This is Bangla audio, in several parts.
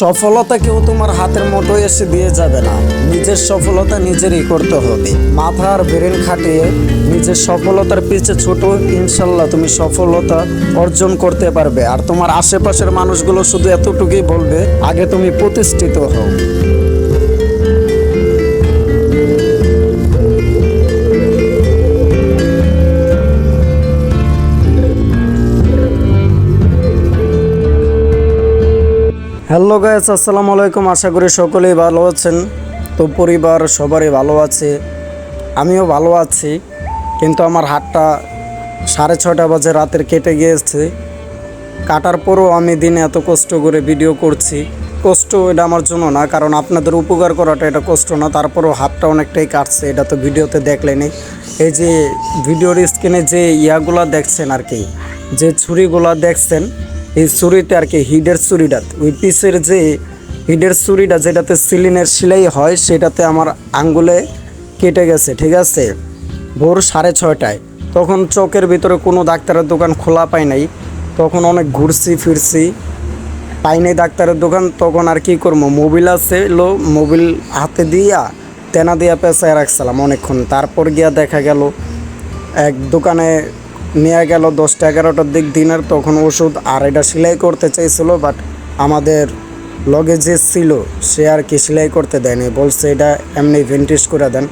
সফলতা কেউ তোমার হাতের মতো এসে দিয়ে যাবে না। নিজের সফলতা নিজেরই করতে হবে। মাথা আর ব্রেন খাটিয়ে নিজের সফলতার পিছে ছোট, ইনশাল্লাহ তুমি সফলতা অর্জন করতে পারবে। আর তোমার আশেপাশের মানুষগুলো শুধু এতটুকুই বলবে, আগে তুমি প্রতিষ্ঠিত হও। হ্যালো গাইস, আসসালামু আলাইকুম। আশা করি সকলেই ভালো আছেন। তো পরিবার সবারই ভালো আছে। আমিও ভালো আছি, কিন্তু আমার হাতটা সাড়ে ছটা বাজে রাতের কেটে গিয়েছে। কাটার পরও আমি দিনে এত কষ্ট করে ভিডিও করছি। কষ্ট এটা আমার জন্য না, কারণ আপনাদের উপকার করাটা এটা কষ্ট না, তারপরও হাতটা অনেকটাই কাটছে, এটা তো ভিডিওতে দেখলেনি এই যে ভিডিওর স্ক্রিনে যে ইয়াগুলা দেখছেন আর কি, যে ছুরিগুলা দেখছেন এই ছুরিতে আর কি হিডের ছুরিটা, ওই পিসের যে হিডের ছুরিটা যেটাতে সিলিনের সেলাই হয়, সেটাতে আমার আঙ্গুলে কেটে গেছে, ঠিক আছে? ভোর সাড়ে ছয়টায়। তখন চোখের ভিতরে কোনো ডাক্তারের দোকান খোলা পাই নাই। তখন অনেক ঘুরছি, ফিরছি, পাই নাই ডাক্তারের দোকান। তখন আর কি করব? মোবিল আছে লো, মোবিল হাতে দিয়া, তেনা দিয়া পেঁচায় রাখছিলাম অনেকক্ষণ। তারপর গিয়া দেখা গেল, এক দোকানে নিয়ে গেল দশটা এগারোটার দিক দিনের তখন ওষুধ আর এটা সেলাই করতে চাইছিল বাট আমাদের লগে যে ছিল, সে আর কি সেলাই করতে দেয়নি। বলছে এটা এমনি ভেন্টিস করে দেন।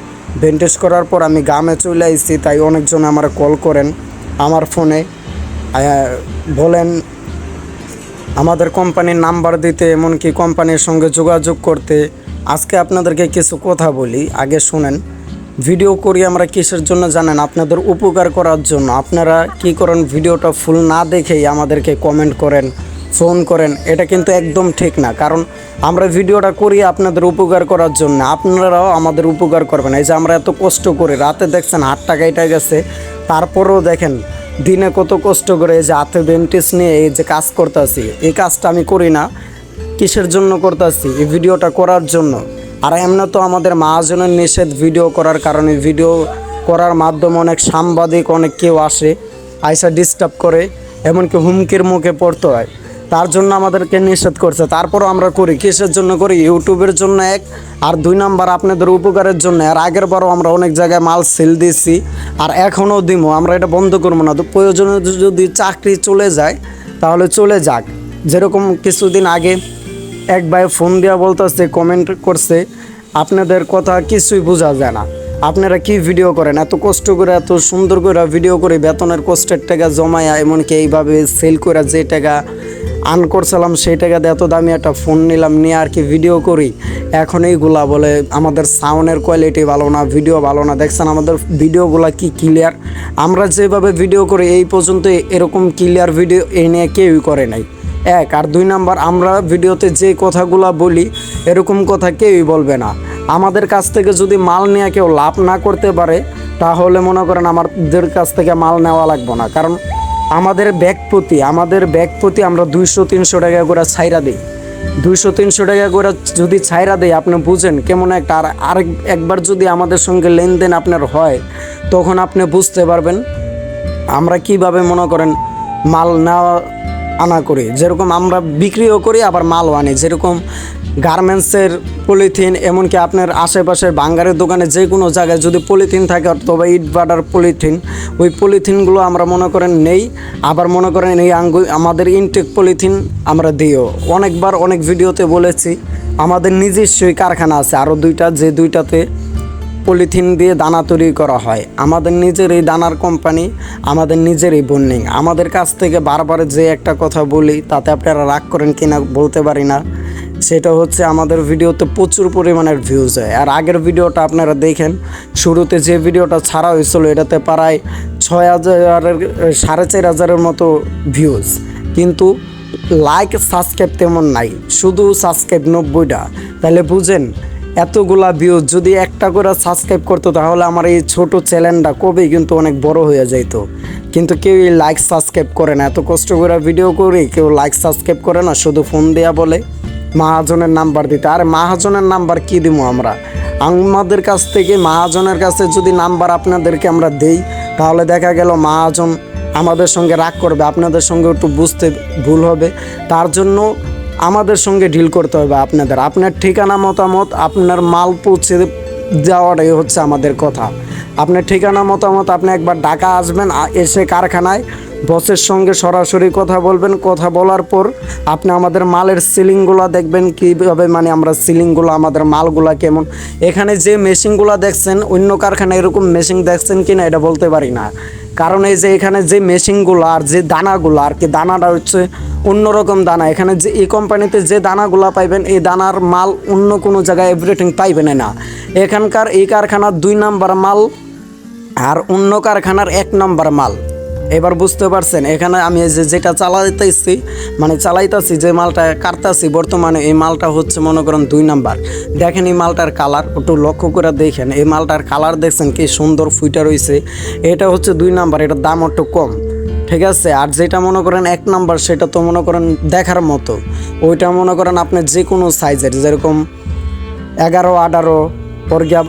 ভেন্টিস করার পর আমি গ্রামে চলে আইছি, তাই অনেকজন আমার কল করেন আমার ফোনে বলেন, আমাদের কোম্পানির নাম্বার দিতে, এমনকি কোম্পানির সঙ্গে যোগাযোগ করতে। আজকে আপনাদেরকে কিছু কথা বলি, আগে শুনেন। ভিডিও করি, আমরা কিসের জন্য জানেন? আপনাদের উপকার করার জন্য। আপনারা কি করেন, ভিডিওটা ফুল না দেখেই আমাদেরকে কমেন্ট করেন ফোন করেন। এটা কিন্তু একদম ঠিক না। কারণ আমরা ভিডিওটা করি আপনাদের উপকার করার জন্য। আপনারাও আমাদের উপকার করবেন। এই যে আমরা এত কষ্ট করি, রাতে দেখছেন হাত টাকাইটা গেছে। তারপরেও দেখেন, দিনে কত কষ্ট করে এই যে হাতে বেন্টিস নিয়ে এই যে কাজ করতেছি। এই কাজটা আমি করি না, কিসের জন্য করতেছি? এই ভিডিওটা করার জন্য। আর এমনি তো আমাদের মহাজনের নিষেধ ভিডিও করার কারণে ভিডিও করার মাধ্যমে অনেক সাংবাদিক, অনেক কেউ আসে, আইসা ডিস্টার্ব করে, এমনকি হুমকির মুখে পড়তে হয়। তার জন্য আমাদেরকে নিষেধ করছে। তারপরও আমরা করি, কিসের জন্য করি? ইউটিউবের জন্য এক, আর দুই নাম্বার আপনাদের উপকারের জন্য। আর আগের বারও আমরা অনেক জায়গায় মাল সেল দিয়েছি, আর এখনও দিমো। আমরা এটা বন্ধ করব না। তো প্রয়োজনে যদি চাকরি চলে যায়, তাহলে চলে যাক। যেরকম কিছুদিন আগে এক ভাই ফোন দেওয়া বলতেছে কমেন্ট করছে, আপনাদের কথা কিছুই বোঝা যায় না। আপনারা কি ভিডিও করেন? এত কষ্ট করে, এত সুন্দর করে ভিডিও করে বেতনের কষ্টের টাকা জমায়া, এমনকি এইভাবে সেল করে যে টাকা আর্ন করছিলাম, সেই টাকা দিয়ে এত দামি একটা ফোন নিলাম, নিয়ে আর কি ভিডিও করি? এখন এইগুলা বলে, আমাদের সাউন্ডের কোয়ালিটি ভালো না ভিডিও ভালো না। দেখছেন, আমাদের ভিডিওগুলা কি ক্লিয়ার আমরা যেভাবে ভিডিও করি, এই পর্যন্ত এরকম ক্লিয়ার ভিডিও এই নিয়ে কেউই করে নাই। এক আর দুই নাম্বার, আমরা ভিডিওতে যে কথাগুলা বলি, এরকম কথা কেউই বলবে না। আমাদের কাছ থেকে যদি মাল নেওয়া কেউ লাভ না করতে পারে, তাহলে মনে করেন আমাদের কাছ থেকে মাল নেওয়া লাগবে না। কারণ আমাদের ব্যাগ প্রতি, আমাদের ব্যাগ প্রতি আমরা দুইশো, তিনশো টাকা করে ছাইরা দিই। দুইশো, তিনশো টাকা করে যদি ছাইরা দেয় আপনি বুঝেন কেমন একটা। আর আরেক, একবার যদি আমাদের সঙ্গে লেনদেন আপনার হয়, তখন আপনি বুঝতে পারবেন আমরা কীভাবে মনে করেন মাল নেওয়া আনা করি। যেরকম আমরা বিক্রিও করি, আবার মালও আনি। যেরকম গার্মেন্টসের পলিথিন, এমনকি আপনার আশেপাশের বাঙ্গারের দোকানে যে কোনো জায়গায় যদি পলিথিন থাকে, অথবা ইট বাটার পলিথিন, ওই পলিথিনগুলো আমরা মনে করেন নেই। আবার মনে করেন এই আঙ্গু আমাদের ইনটেক পলিথিন আমরা দিও অনেকবার অনেক ভিডিওতে বলেছি, আমাদের নিজস্বই কারখানা আছে। আরও দুইটা, যে দুইটাতে পলিথিন দিয়ে দানা তৈরি করা হয়। আমাদের নিজের এই দানার কোম্পানি আমাদের নিজের এই বন্ডিং আমাদের কাছ থেকে বারবার যে একটা কথা বলি, তাতে আপনারা রাগ করেন কিনা বলতে পারি না। সেটা হচ্ছে আমাদের ভিডিওতে প্রচুর পরিমাণের ভিউজ হয়। আর আগের ভিডিওটা আপনারা দেখেন, শুরুতে যে ভিডিওটা ছাড়া হয়েছিল, এটাতে প্রায় ছয় হাজারের, সাড়ে চার হাজারের মতো ভিউজ কিন্তু লাইক সাবস্ক্রাইব তেমন নাই। শুধু সাবস্ক্রাইব নব্বইটা। তাহলে বুঝেন এতগুলা ভিউজ যদি একটা করে সাবস্ক্রাইব করতো তাহলে আমার এই ছোট চ্যানেলটা কবেই কিন্তু অনেক বড় হয়ে যেত কিন্তু কেউ লাইক সাবস্ক্রাইব করে না। এত কষ্ট করে ভিডিও করি, কেউ লাইক সাবস্ক্রাইব করে না, শুধু ফোন দেয়া বলে মাহাজনের নাম্বার দিতে। আর মাহাজনের নাম্বার কি দিব আমরা? আমাদের কাছ থেকে, মাহাজনের কাছে যদি নাম্বার আপনাদেরকে আমরা দেই, তাহলে দেখা গেল মাহাজন আমাদের সঙ্গে রাগ করবে। আপনাদের সঙ্গে একটু বুঝতে ভুল হবে। তার জন্য আমাদের সঙ্গে ডিল করতে হবে আপনাদের। আপনার ঠিকানা, মতামত, আপনার মাল পৌঁছে যাওয়াটাই হচ্ছে আমাদের কথা। আপনার ঠিকানা, মতামত, আপনি একবার ডাকা আসবেন এসে কারখানায় বসের সঙ্গে সরাসরি কথা বলবেন, কথা বলার পর আপনি আমাদের মালের সিলিংগুলো দেখবেন কীভাবে মানে আমরা সিলিংগুলো, আমাদের মালগুলা কেমন। এখানে যে মেশিনগুলো দেখছেন, অন্য কারখানায় এরকম মেশিন দেখছেন কি না এটা বলতে পারি না। কারণ এই যে এখানে যে মেশিনগুলো আর যে দানাগুলো, আর কি দানাটা হচ্ছে অন্যরকম দানা। এখানে যে এই কোম্পানিতে যে দানাগুলো পাইবেন, এই দানার মাল অন্য কোনো জায়গায় এভরিথিং পাইবেন না। এখানকার এই কারখানার দুই নাম্বার মাল আর অন্য কারখানার এক নম্বর মাল। এবার বুঝতে পারছেন, এখানে আমি যে যেটা চালাইতেছি মানে চালাইতেছি, যে মালটা কাটতেছি, বর্তমানে এই মালটা হচ্ছে মনে করেন দুই নাম্বার। দেখেন এই মালটার কালার, একটু লক্ষ্য করে দেখেন, এই মালটার কালার দেখছেন কি সুন্দর ফুইটা রয়েছে এটা হচ্ছে দুই নাম্বার, এটার দাম একটু কম, ঠিক আছে? আর যেটা মনে করেন এক নাম্বার, সেটা তো মনে করেন দেখার মতো। ওইটা মনে করেন আপনি যে কোনো সাইজের যেরকম এগারো, আঠারো, পরগিয়া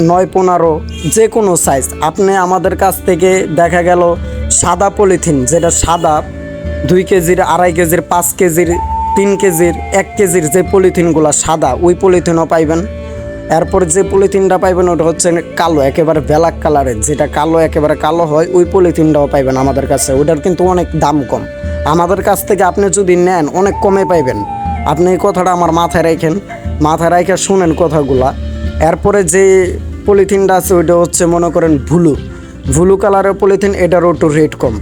নয় পনেরো, যে কোনো সাইজ আপনি আমাদের কাছ থেকে দেখা গেল সাদা পলিথিন যেটা সাদা, দুই কেজির, আড়াই কেজির, পাঁচ কেজির, তিন কেজির, এক কেজির যে পলিথিনগুলো সাদা, ওই পলিথিনও পাইবেন। এরপর যে পলিথিনটা পাইবেন, ওটা হচ্ছে কালো, একেবারে ব্ল্যাক কালারের যেটা কালো, একেবারে কালো হয়, ওই পলিথিনটাও পাইবেন আমাদের কাছে। ওটার কিন্তু অনেক দাম কম। আমাদের কাছ থেকে আপনি যদি নেন, অনেক কমে পাইবেন। আপনি এই কথাটা আমার মাথায় রাখেন। মাথায় রেখে শুনেন কথাগুলা। এরপরে যে পলিথিনটা আছে, ওইটা হচ্ছে মনে করেন ভুলু। ভুলু কালারের পলিথিন এটারও একটু রেট কম।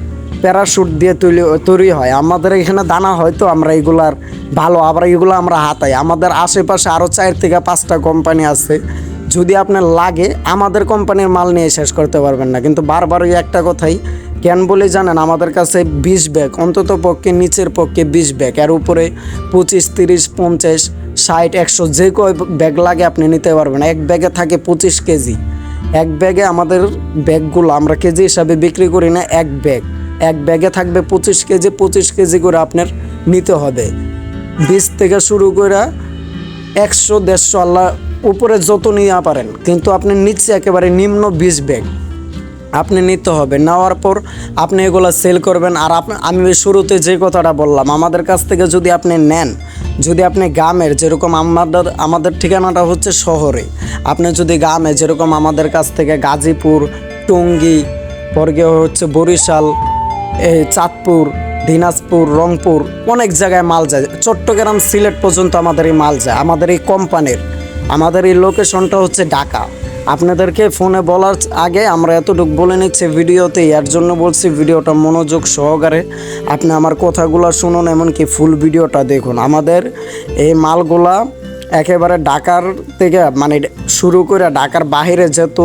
প্যারাশুট দিয়ে তৈরি তৈরি হয়। আমাদের এখানে দানা হয়তো আমরা এগুলার ভালো, আবার এগুলো আমরা হাতাই। আমাদের আশেপাশে আরও চার থেকে পাঁচটা কোম্পানি আছে। যদি আপনার লাগে, আমাদের কোম্পানির মাল নিয়ে শেষ করতে পারবেন না। কিন্তু বারবার ওই একটা কথাই, কেন বলে জানেন, আমাদের কাছে বিশ ব্যাগ, অন্তত পক্ষে নিচের পক্ষে বিশ ব্যাগ। এর উপরে পঁচিশ, তিরিশ, পঞ্চাশ ষাট, একশো, যে কয় ব্যাগ লাগে আপনি নিতে পারবেন। এক ব্যাগে থাকে পঁচিশ কেজি। এক ব্যাগে আমাদের ব্যাগগুলো আমরা কেজি হিসাবে বিক্রি করি না, এক ব্যাগ। এক ব্যাগে থাকবে পঁচিশ কেজি পঁচিশ কেজি করে আপনার নিতে হবে। বীজ থেকে শুরু করে একশো, দেড়শো, আল্লাহ উপরে যত নিয়ে পারেন, কিন্তু আপনি নিচে একেবারে নিম্ন বীজ ব্যাগ। আপনি নিতে হবে। নেওয়ার পর আপনি এগুলো সেল করবেন আর আমি শুরুতে যে কথাটা বললাম, আমাদের কাছ থেকে যদি আপনি নেন, যদি আপনি গ্রামের, যেরকম আমাদের আমাদের ঠিকানাটা হচ্ছে শহরে, আপনি যদি গ্রামে, যেরকম আমাদের কাছ থেকে গাজীপুর, টঙ্গী পরগে হচ্ছে বরিশাল এই চাঁদপুর, দিনাজপুর, রংপুর, অনেক জায়গায় মাল যায়। চট্টগ্রাম সিলেট পর্যন্ত আমাদের এই মাল যায়। আমাদের এই কোম্পানির, আমাদের এই লোকেশনটা হচ্ছে ঢাকা। আপনাদেরকে ফোনে বলার আগে আমরা এতটুকু বলে নিচ্ছি ভিডিওতে এর জন্য বলছি ভিডিওটা মনোযোগ সহকারে। আপনি আমার কথাগুলো শুনুন, এমনকি ফুল ভিডিওটা দেখুন। আমাদের এই মালগুলা একেবারে ঢাকার থেকে মানে শুরু করে ঢাকার বাইরে যেত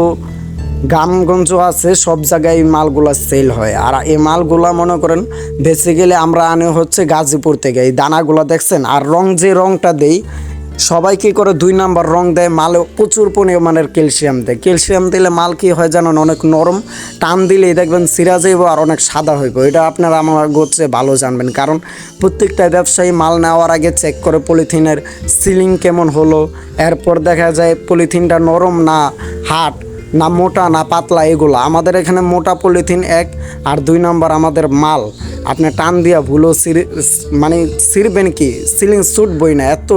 গ্রামগঞ্জ আছে, সব জায়গায় এই মালগুলা সেল হয়। আর এই মালগুলা মনে করেন বেসিক্যালি আমরা আনে হচ্ছে গাজীপুর থেকে। এই দানাগুলো দেখছেন? আর রং যে রংটা দেই সবাই কি করে দুই নাম্বার রং দেয়? মালে প্রচুর পরিমাণের ক্যালসিয়াম দেয়। ক্যালসিয়াম দিলে মাল কি হয় জানেন? অনেক নরম। টান দিলেই দেখবেন সিরা যাইব আর অনেক সাদা হইব। এটা আপনারা আমার গোচ্ছে ভালো জানবেন। কারণ প্রত্যেকটা ব্যবসায়ী মাল নেওয়ার আগে চেক করে পলিথিনের সিলিং কেমন হলো। এরপর দেখা যায় পলিথিনটা নরম না হাট না মোটা, না পাতলা, এগুলো। আমাদের এখানে মোটা পলিথিন এক আর দুই নম্বর আমাদের মাল। আপনি টান দিয়া ভুলো সিরি মানে সিরবেন কি? সিলিং স্যুট বই না, এত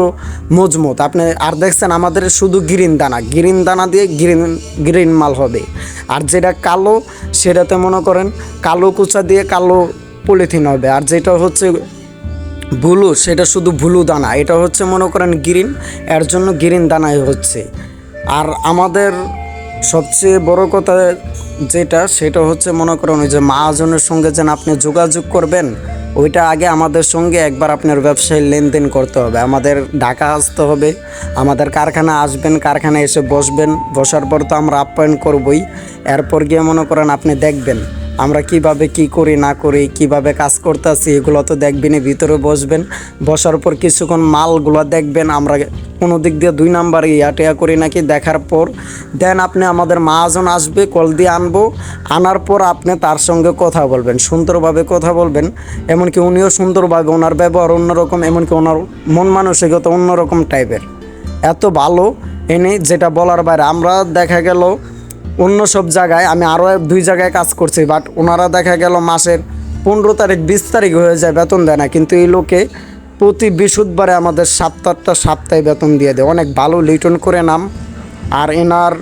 মজমুত আপনি, আর দেখছেন আমাদের শুধু গ্রিন দানা। গ্রিন দানা দিয়ে গ্রিন গ্রিন মাল হবে। আর যেটা কালো, সেটাতে মনে করেন কালো কুচা দিয়ে কালো পলিথিন হবে। আর যেটা হচ্ছে ভুলু সেটা শুধু ভুলু দানা। এটা হচ্ছে মনে করেন গ্রিন, এর জন্য গ্রিন দানাই হচ্ছে। আর আমাদের সবচেয়ে বড় কথা যেটা, সেটা হচ্ছে মনে করেন ওই যে মহাজনের সঙ্গে যেন আপনি যোগাযোগ করবেন, ওইটা আগে আমাদের সঙ্গে একবার আপনার ব্যবসায়ী লেনদেন করতে হবে। আমাদের ঢাকা আসতে হবে, আমাদের কারখানা আসবেন, কারখানায় এসে বসবেন, বসার পর তো আমরা আপ্যায়ন করবই। এরপর গিয়ে মনে করেন আপনি দেখবেন আমরা কীভাবে কি করি, না করি, কীভাবে কাজ করতেছি, এগুলো তো দেখবেনই ভিতরে বসবেন। বসার পর কিছুক্ষণ মালগুলো দেখবেন, আমরা কোনো দিক দিয়ে দুই নাম্বার ইয়াটেয়া করি নাকি, দেখার পর। দেন আপনি আমাদের মহাজন আসবে, কল দিয়ে আনব। আনার পর আপনি তার সঙ্গে কথা বলবেন, সুন্দরভাবে কথা বলবেন। এমনকি উনিও সুন্দরভাবে ওনার ব্যবহার অন্যরকম, এমনকি ওনার মন মানসিকতা অন্যরকম টাইপের এত ভালো, এনে যেটা বলার বাইরে, আমরা দেখা গেল অন্য সব জায়গায় আমি আরও দুই জায়গায় কাজ করছি বাট ওনারা দেখা গেল মাসের পনেরো তারিখ, বিশ তারিখ হয়ে যায় বেতন দেয় না। কিন্তু এই লোকে প্রতি বৃহস্পতিবারে আমাদের সাতটা সপ্তাহে বেতন দিয়ে দেয়। অনেক ভালো লিটন করে নাম, আর এনার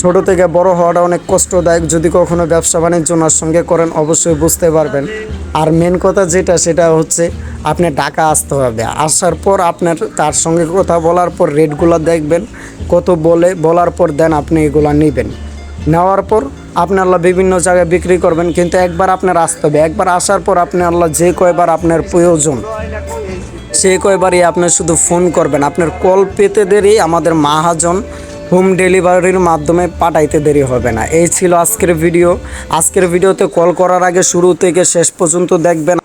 ছোট থেকে বড় হওয়াটা অনেক কষ্টদায়ক। যদি কখনো ব্যবসা বাণিজ্য ওনার সঙ্গে করেন, অবশ্যই বুঝতে পারবেন। আর মেন কথা যেটা, সেটা হচ্ছে আপনি টাকা আসতে হবে। আসার পর আপনার, তার সঙ্গে কথা বলার পর রেটগুলো দেখবেন। কত বলে, বলার পর দেন আপনি এগুলো নেবেন। নেওয়ার পর আপনি আল্লাহ বিভিন্ন জায়গায় বিক্রি করবেন, কিন্তু একবার আপনার আসতে হবে। একবার আসার পর আপনি আল্লাহ যে কয়বার আপনার প্রয়োজন সেই কয়বারই আপনি শুধু ফোন করবেন। আপনার কল পেতে দেরি, আমাদের মাহাজন হোম ডেলিভারির মাধ্যমে পাঠাইতে দেরি হবে না। এই ছিল আজকের ভিডিও। আজকের ভিডিওতে কল করার আগে শুরু থেকে শেষ পর্যন্ত দেখবেন।